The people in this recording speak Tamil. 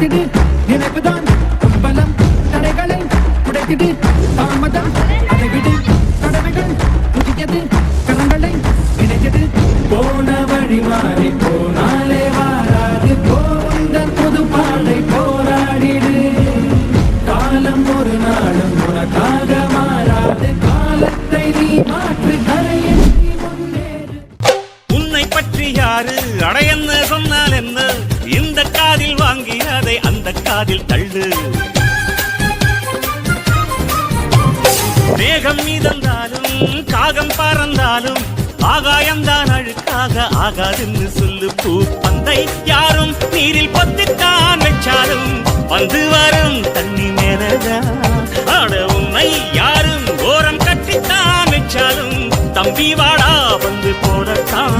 வாழ்வுதான் கும்பலம் தடைகளை உடைக்குது. தாமதம். அதை விடு கடமைகள் புதியது. கரங்களை இணைக்குது போன வழி மாறி போனாலே வாராது. போந்தன் புது பாதை போராடிடு. காலம் ஒரு நாளும் உனக்காக மாறாது. காலத்தை நீ மாற்று கரையில் உன்னை பற்றி யாரு? அடையன்னு சொன்னால் என்ன? வாங்கி அதை அந்த காதில் தள்ளு. மேகம் மீதந்தாலும் காகம் பறந்தாலும் ஆகாயம்தான் அழுக்காக ஆகாதுன்னு சொல்லு பூ. பந்தை யாரும் நீரில் பொத்தித்தான் வச்சாலும் வந்து வரும் தண்ணி மேலதான். ஆட உண்மை யாரும் ஓரம் கட்டித்தான் வச்சாலும் தம்பி வாடா வந்து போடத்தான்.